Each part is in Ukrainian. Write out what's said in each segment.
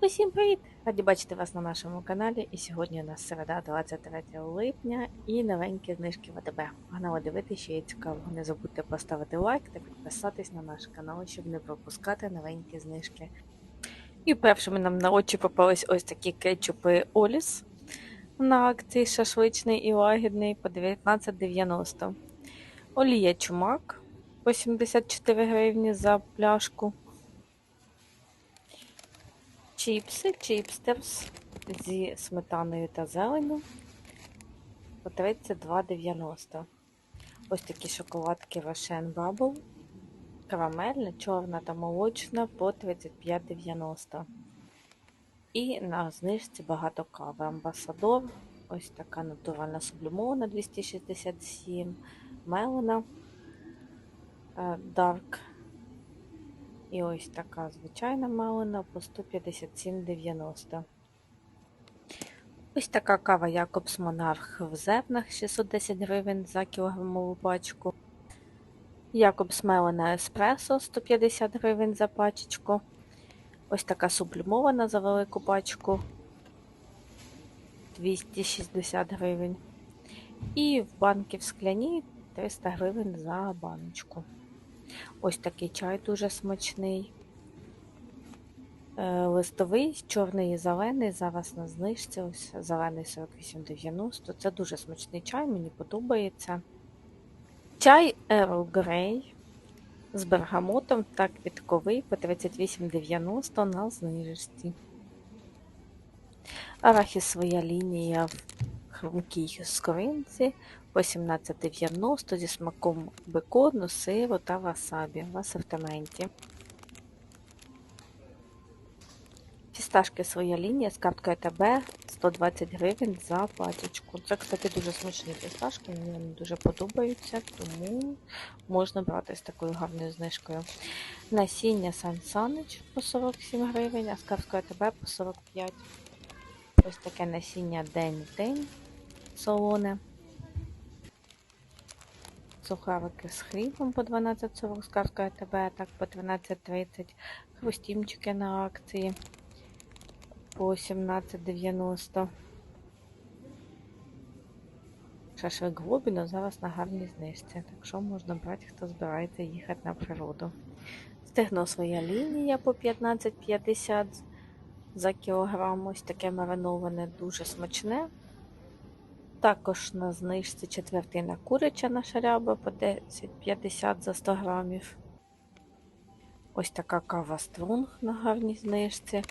Усім привіт! Раді бачити вас на нашому каналі. І сьогодні у нас середа, 23 липня і новенькі знижки в АТБ. Погнали дивитися, що є цікавого. Не забудьте поставити лайк та підписатись на наш канал, щоб не пропускати новенькі знижки. І першими нам на очі попались ось такі кетчупи Оліс на акції шашличний і лагідний по 19,90. Олія чумак по 74 гривні за пляшку. Чіпси, чіпстерс зі сметаною та зеленю по 32,90. Ось такі шоколадки Рошен Bubble. Карамельна, чорна та молочна по 35,90. І на знижці багато кави. Амбасадор. Ось така натуральна сублімована 267. Мелена Dark і ось така звичайна малина по 157,90. Ось така кава Якобс Монарх в зернах 610 гривень за кілограмову пачку. Якобс Мелена Еспресо 150 гривень за пачечку. Ось така сублімована за велику пачку 260 гривень. І в банки в скляні 300 гривень за баночку. Ось такий чай дуже смачний. Е, листовий, чорний і зелений, зараз на знижці, ось зелений 48,90. Це дуже смачний чай, мені подобається. Чай Earl Grey з бергамотом та квітковий по 38,90 на знижці. Арахі лінія в хрумкій скринці 1890 зі смаком бекону, сиру та васабі. в асортименті. автоменті. Фісташки своя лінія з карткою ТБ 120 гривень за пачечку. Це, кстати, дуже смачні фісташки, мені вони дуже подобаються, тому можна брати з такою гарною знижкою. Насіння Сан Санич по 47 гривень, а з карткою ТБ по 45. Ось таке насіння день день солоне. Сухарики з хлібом по 12,40 з карткою ТБ, так по 13,30. Хрустімчики на акції по 17,90. Шашлик глобіно зараз на гарній знижці, так що можна брати, хто збирається їхати на природу. Стегно своя лінія по 15,50 за кілограм. Ось таке мариноване, дуже смачне. Також на знижці четвертина куряча наша ряба по 10,50 за 100 грамів. Ось така кава струнг на гарній знижці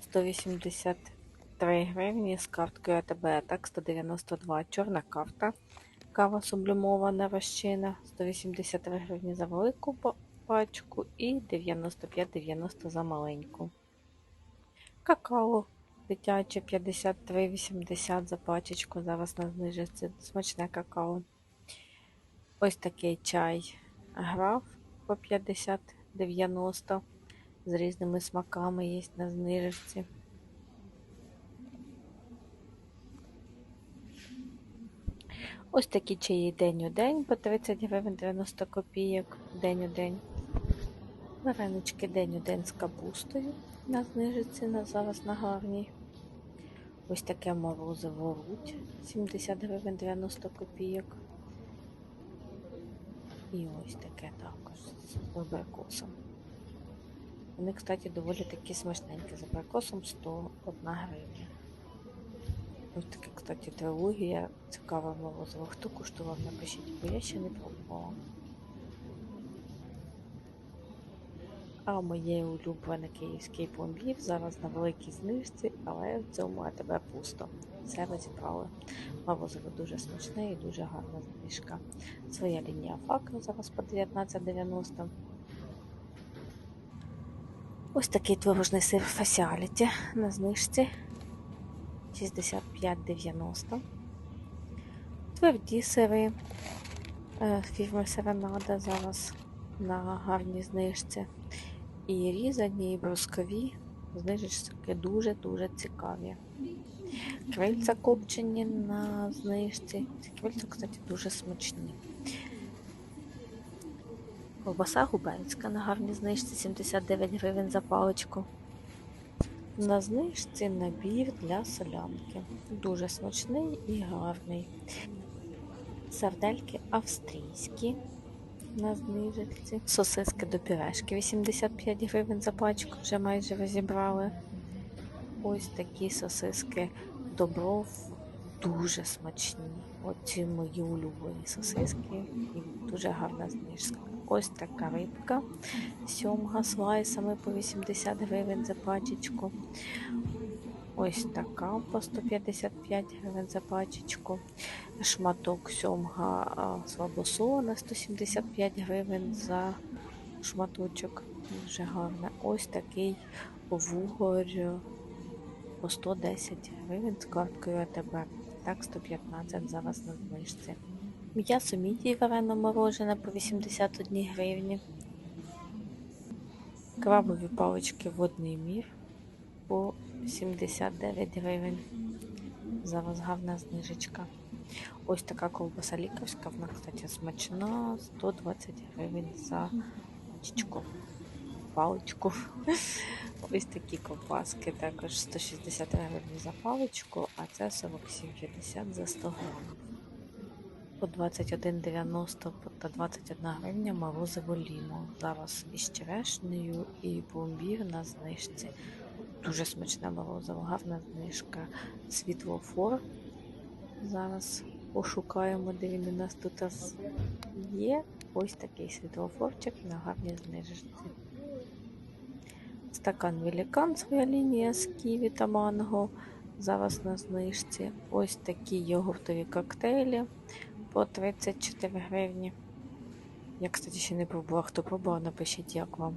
183 гривні з карткою АТБ, так 192. Чорна карта. Кава сублімована розчина 183 гривні за велику пачку і 95,90 за маленьку. Какао дитяче 53,80 за пачечку. Зараз на знижці смачне какао. Ось такий чай граф по 50,90 з різними смаками є на знижці. Ось такі чаї день у день по 30 гривень 90 копійок день у день. Варенички день у день з капустою на знижці на зараз на гарній. Ось таке морозиво руть 70 гривень 90 копійок. І ось таке також з абрикосом. Вони, кстати, доволі такі смачненькі. З абрикосом 101 гривня. Ось таке, кстати, трилогія. Цікаве морозиво. Хто куштував, напишіть, бо я ще не пробувала. А моє улюблене київський пломбір зараз на великій знижці, але в цьому АТБ пусто. Все розібрали. Морозиво дуже смачне і дуже гарна знижка. Своя лінія факел зараз по 19,90. Ось такий творожний сир фасіаліті на знижці 65,90. Тверді сири е, фірми Серенада зараз на гарній знижці. І різані, і брускові знижечки дуже-дуже цікаві. Крильця копчені на знижці. Ці крильця, кстати, дуже смачні. Ковбаса губенська на гарній знижці 79 гривень за паличку. На знижці набір для солянки. Дуже смачний і гарний. Сардельки австрійські на знижці. Сосиски до пюрешки 85 гривень за пачку, вже майже розібрали. Ось такі сосиски добров дуже смачні. Оці мої улюблені сосиски і дуже гарна знижка. Ось така рибка. Сьомга слайсами по 80 гривень за пачечку. Ось така по 155 гривень за пачечку. Шматок сьомга слабосолона 175 гривень за шматочок. Дуже гарне. Ось такий вугор по 110 гривень з карткою АТБ. Так, 115 зараз на знижці. М'ясо мідії варено морожене по 81 гривні. Крабові палички водний мір по 79 гривень. Зараз гарна знижечка. Ось така ковбаса лікарська, вона, кстати, смачна, 120 гривень за пачечку. Паличку. Ось такі ковбаски, також 160 гривень за паличку, а це 47,50 за 100 гривень. По 21,90 та 21 гривня морозиво лімо. Зараз із черешнею і пломбір на знижці. Дуже смачне морозиво, гарна знижка. Світлофор. Зараз пошукаємо, де він у нас тут є. Ось такий світлофорчик на гарній знижці. Стакан великан, своя лінія з ківі та манго. Зараз на знижці. Ось такі йогуртові коктейлі по 34 гривні. Я, кстати, ще не пробувала. Хто пробував, напишіть, як вам.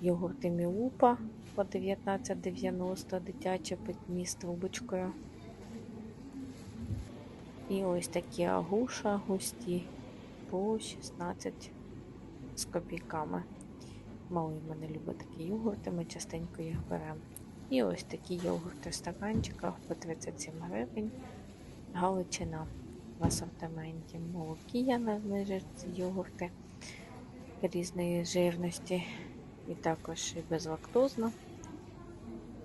Йогурти Мілупа по 19,90 дитяче питні з трубочкою. І ось такі агуша густі по 16 з копійками. Малий мене любить такі йогурти, ми частенько їх беремо. І ось такі йогурти в стаканчиках по 37 гривень. Галичина в асортименті. Молокія на знижці йогурти різної жирності. І також і безлактозно.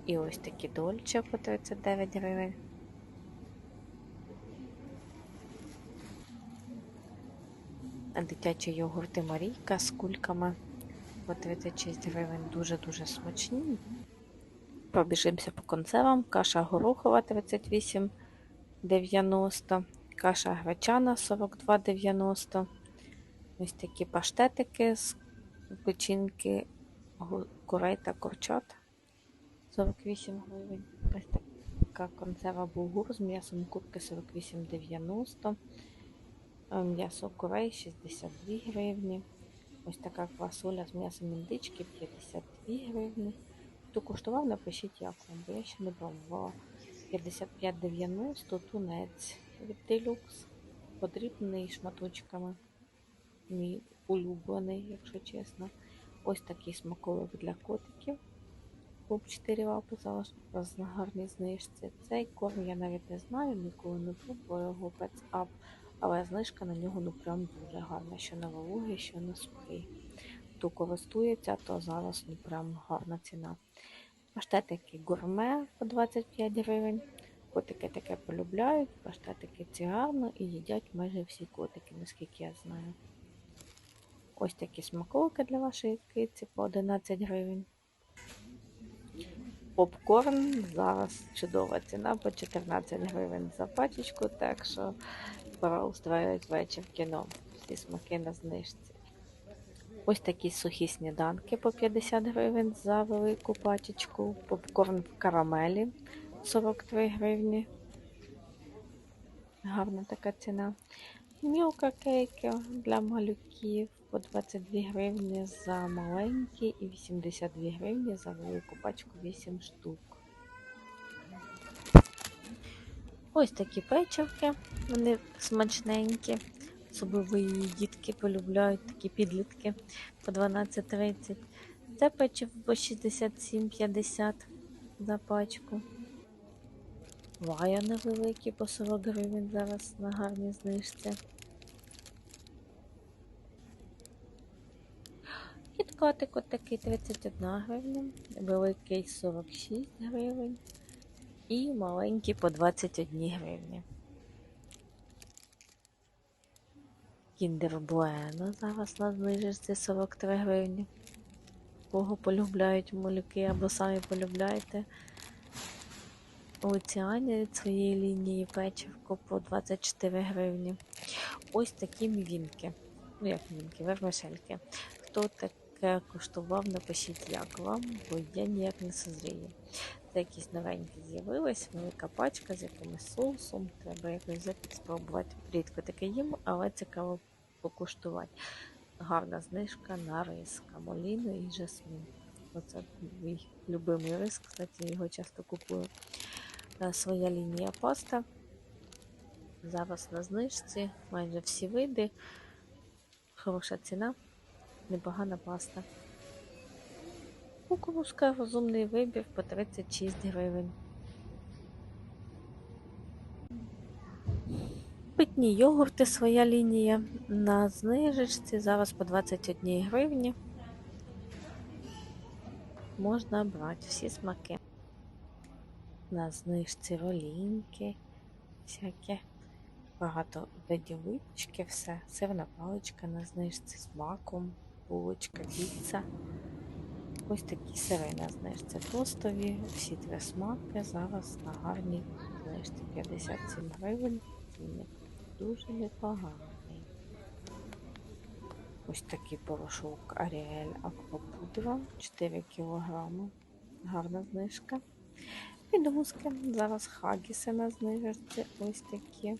І ось такі дольче по 39 гривень. Дитячі йогурти Марійка з кульками по 36 гривень. Дуже-дуже смачні. Пробіжимося по консервам. Каша горохова 38,90. Каша гречана 42,90. Ось такі паштетики з печінки курей та курчат 48 гривень. Ось така консерва булгур з м'ясом курки 48,90. М'ясо курей 62 гривні. Ось така квасоля з м'ясом індички 52 гривні. Хто куштував, напишіть як вам, бо я ще не пробувала. 55,90 тунець від Deluxe, подрібний шматочками. Мій улюблений, якщо чесно. Ось такий смаколик для котиків. Поп 4 лапи зараз на гарній знижці. Цей корм я навіть не знаю, ніколи не пробувала його Pets Up, але знижка на нього ну прям дуже гарна, що на вологий, що на сухий. Хто користується, то зараз ну прям гарна ціна. Паштетики гурме по 25 гривень. Котики таке полюбляють, паштетики ці гарно і їдять майже всі котики, наскільки я знаю. Ось такі смаколики для вашої киці по 11 гривень. Попкорн зараз чудова ціна по 14 гривень за пачечку, так що пора устроювати вечір кіно. Всі смаки на знижці. Ось такі сухі сніданки по 50 гривень за велику пачечку. Попкорн в карамелі 43 гривні. Гарна така ціна. Мілка кейки для малюків по 22 гривні за маленькі і 82 гривні за велику пачку 8 штук. Ось такі печивки, вони смачненькі. Особливо її дітки полюбляють такі підлітки по 12,30. Це печиво по 67,50 за пачку. Лая невеликі по 40 гривень зараз на гарній знижці. І Мускатик от такий 31 гривня, великий 46 гривень і маленький по 21 гривні. Кіндер Bueno зараз на знижці 43 гривні. Кого полюбляють малюки або самі полюбляєте. Оціані від своєї лінії печивко по 24 гривні. Ось такі мівінки. Ну, як мівінки, вермишельки. Хто таке коштував, напишіть, як вам, бо я ніяк не созрію. Це якісь новенькі з'явились, велика пачка з якимось соусом. Треба якось взяти спробувати. Рідко таке їм, але цікаво покуштувати. Гарна знижка на рис, камоліну і жасмін. Оце мій любимий рис, кстати, його часто купую. Е, Своя лінія паста. Зараз на знижці, майже всі види. Хороша ціна, непогана паста. Кукурузка розумний вибір по 36 гривень. Питні йогурти своя лінія на знижечці. Зараз по 21 гривні. Можна брати всі смаки. На знижці ролінки, всякі. Багато видів все. Сирна паличка на знижці з маком, булочка, піца. Ось такі сири на знижці тостові, всі три смаки зараз на гарній знижці 57 гривень. Цінник дуже непоганий. Ось такий порошок Аріель Аквапудра 4 кг. Гарна знижка. Підгузки. Зараз хагіси на знижці. Ось такі.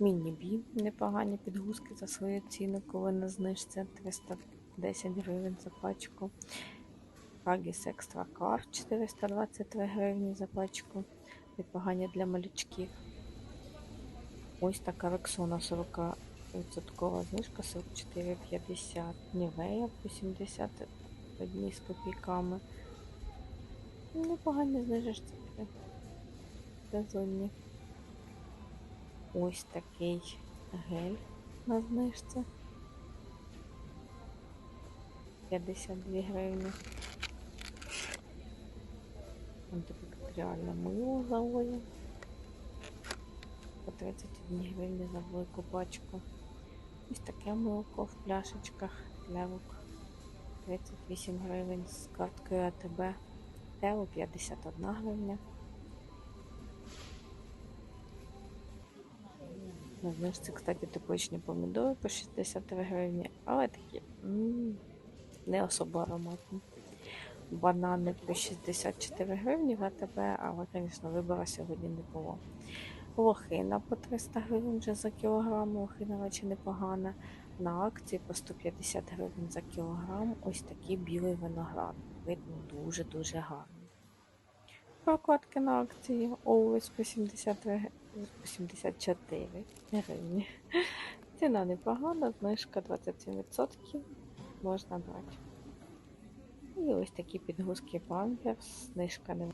Міні-бі. Непогані підгузки за свою ціну, коли на знижці 310 гривень за пачку. Хагіс Екстра Кар 423 гривні за пачку. Непогані для малючків. Ось така Рексона 40% знижка 44,50. Нівея 81 з копійками. Непогані знижечці сезонні. Ось такий гель на знижці. 52 гривні. Антибактеріальне мило за олію. По 31 гривні за велику пачку. Ось таке молоко в пляшечках левок. 38 гривень з карткою АТБ. Тео 51 гривня. На знижці, кстати, топочні помідори по 63 гривні, але такі не особо ароматні. Банани по 64 гривні в АТБ, але, звісно, вибору сьогодні не було. Лохина по 300 гривень вже за кілограм, лохина наче непогана. На акції по 150 гривень за кілограм. Ось такий білий виноград. Видно дуже-дуже гарно. Прокладки на акції Always по 73 г- по 74 гривні. Ціна непогана, знижка 27%. Можна брати. І ось такі підгузки памперс, знижка не